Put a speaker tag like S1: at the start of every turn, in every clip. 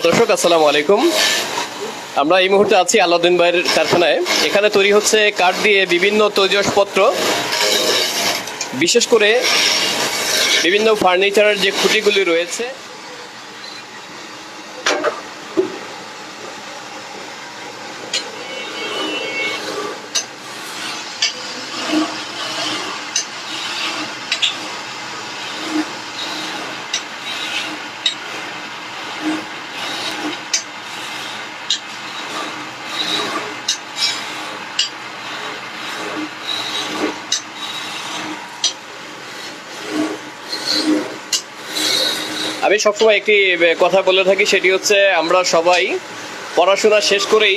S1: দর্শক, আসসালামু আলাইকুম। আমরা এই মুহূর্তে আছি আলাউদ্দিন ভাইয়ের কারখানায়। এখানে তৈরি হচ্ছে কাঠ দিয়ে বিভিন্ন তৈজসপত্র। বিশেষ করে বিভিন্ন ফার্নিচারের যে খুঁটিগুলি রয়েছে আমি সবসময় একটি কথা বলে থাকি, সেটি হচ্ছে আমরা সবাই পড়াশোনা শেষ করেই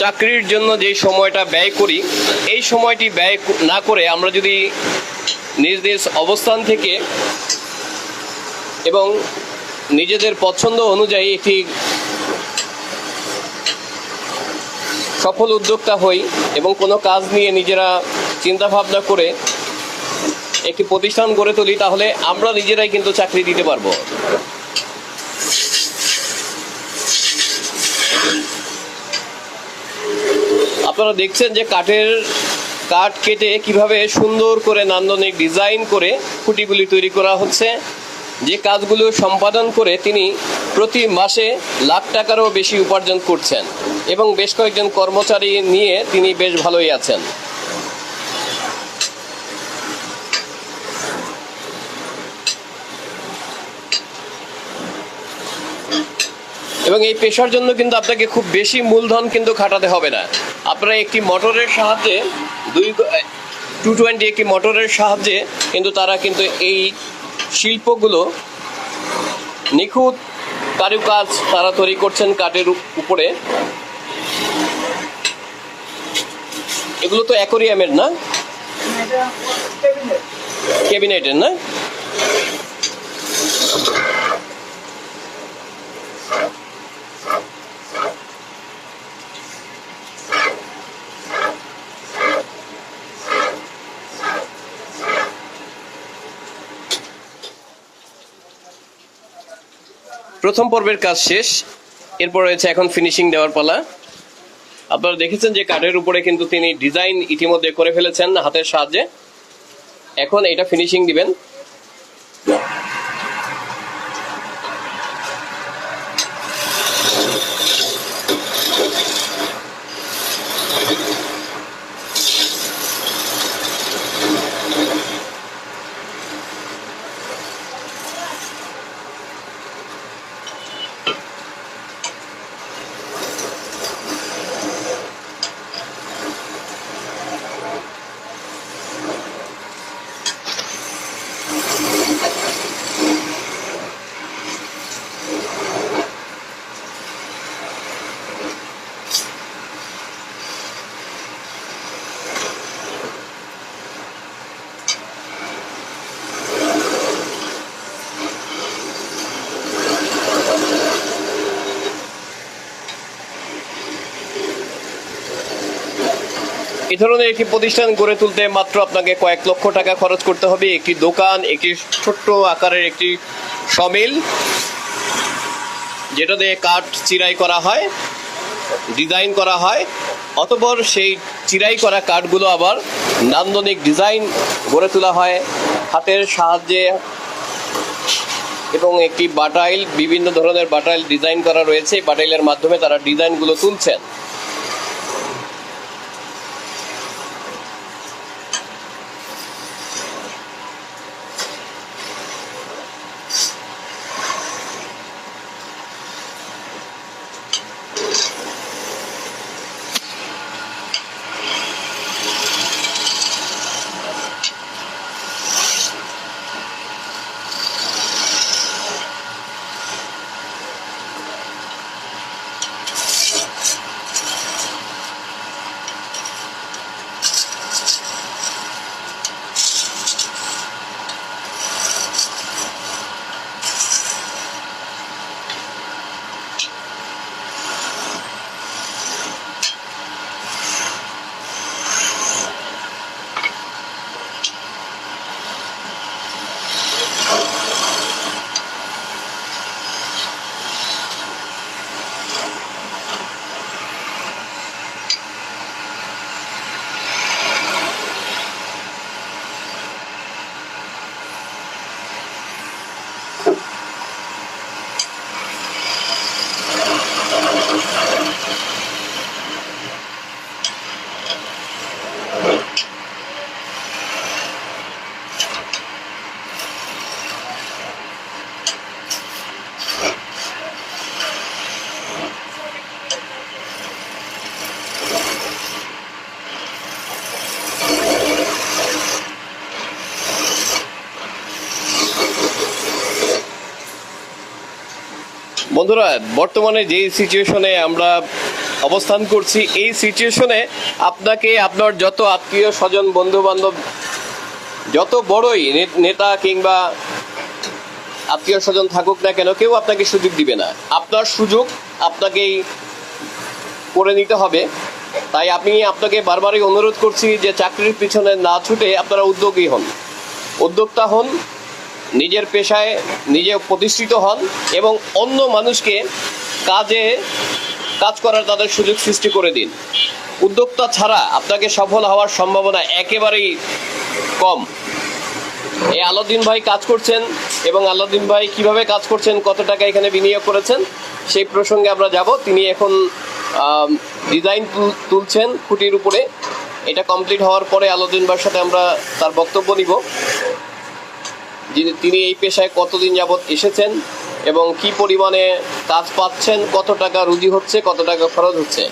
S1: চাকরির জন্য যে সময়টা ব্যয় করি, এই সময়টি ব্যয় না করে আমরা যদি নিজ নিজ অবস্থান থেকে এবং নিজেদের পছন্দ অনুযায়ী একটি সফল উদ্যোক্তা হই এবং কোনো কাজ নিয়ে নিজেরা চিন্তাভাবনা করে একটি প্রতিষ্ঠান গড়ে তুলি, তাহলে আমরা নিজেরাই কিন্তু চাকরি দিতে পারব। আপনারা দেখছেন যে কাঠের কাঠ কেটে কীভাবে সুন্দর করে নান্দনিক ডিজাইন করে খুঁটিগুলি তৈরি করা হচ্ছে। যে কাজগুলো সম্পাদন করে তিনি প্রতি মাসে লাখ টাকারও বেশি উপার্জন করছেন এবং বেশ কয়েকজন কর্মচারী নিয়ে তিনি বেশ ভালোই আছেন। এবং এই পেশার জন্য কিন্তু আপনাকে খুব বেশি মূলধন কিন্তু খাটাতে হবে না। আপনারা একটি মোটরের সাহায্যে দুই টু টোয়েন্টি একটি মোটরের সাহায্যে কিন্তু তারা কিন্তু এই শিল্পগুলো নিখুঁত কারুকাজ তারা তৈরি করছেন কাঠের উপরে। এগুলো তো অ্যাকোরিয়ামের না? ক্যাবিনেটের না? প্রথম পর্বের কাজ শেষ। এরপর রয়েছে এখন ফিনিশিং দেওয়ার পালা। আপনারা দেখেছেন যে কাঠের উপরে কিন্তু তিনি ডিজাইন ইতিমধ্যে করে ফেলেছেন হাতের সাহায্যে। এখন এটা ফিনিশিং দিবেন। এই ধরনের একটি প্রতিষ্ঠান গড়ে তুলতে মাত্র আপনাকে কয়েক লক্ষ টাকা খরচ করতে হবে। একটি দোকান, একটি ছোট্ট আকারের একটি সমিল যেটা দিয়ে কাঠ চিরাই করা হয়, ডিজাইন করা হয়, অতপর সেই চিরাই করা কাঠগুলো আবার নান্দনিক ডিজাইন গড়ে তোলা হয়। হাতের সাহায্যে এবং একটি বাটাইল, বিভিন্ন ধরনের বাটাইল ডিজাইন করা রয়েছে। বাটাইলের মাধ্যমে তারা ডিজাইনগুলো তুলছেন। বন্ধুরা, বর্তমানে যে সিচুয়েশনে আমরা অবস্থান করছি, এই সিচুয়েশনে আপনাকে, আপনার যত আত্মীয় স্বজন বন্ধু বান্ধব যত বড়ই নেতা কিংবা আত্মীয় স্বজন থাকুক না কেন, কেউ আপনাকে সুযোগ দিবে না। আপনার সুযোগ আপনাকেই করে নিতে হবে। তাই আমি আপনাকে বারবারই অনুরোধ করছি যে চাকরির পিছনে না ছুটে আপনারা উদ্যোগী হন। উদ্যোক্তা হন নিজের পেশায় নিজে প্রতিষ্ঠিত হন এবং অন্য মানুষকে কাজে, কাজ করার তাদের সুযোগ সৃষ্টি করে দিন। উদ্যোক্তা ছাড়া আপনাকে সফল হওয়ার সম্ভাবনা একেবারেই কম। এই আলাউদ্দিন ভাই কাজ করছেন এবং আলাউদ্দিন ভাই কীভাবে কাজ করছেন, কত টাকা এখানে বিনিয়োগ করেছেন, সেই প্রসঙ্গে আমরা যাব। তিনি এখন ডিজাইন তুলছেন খুঁটির উপরে। এটা কমপ্লিট হওয়ার পরে আলাউদ্দিন ভাইয়ের সাথে আমরা তার বক্তব্য নিব। যিনি তিনি এই পেশায় কতদিন যাবৎ এসেছেন এবং কি পরিমাণে কাজ পাচ্ছেন, কত টাকা রুজি হচ্ছে, কত টাকা খরচ হচ্ছে?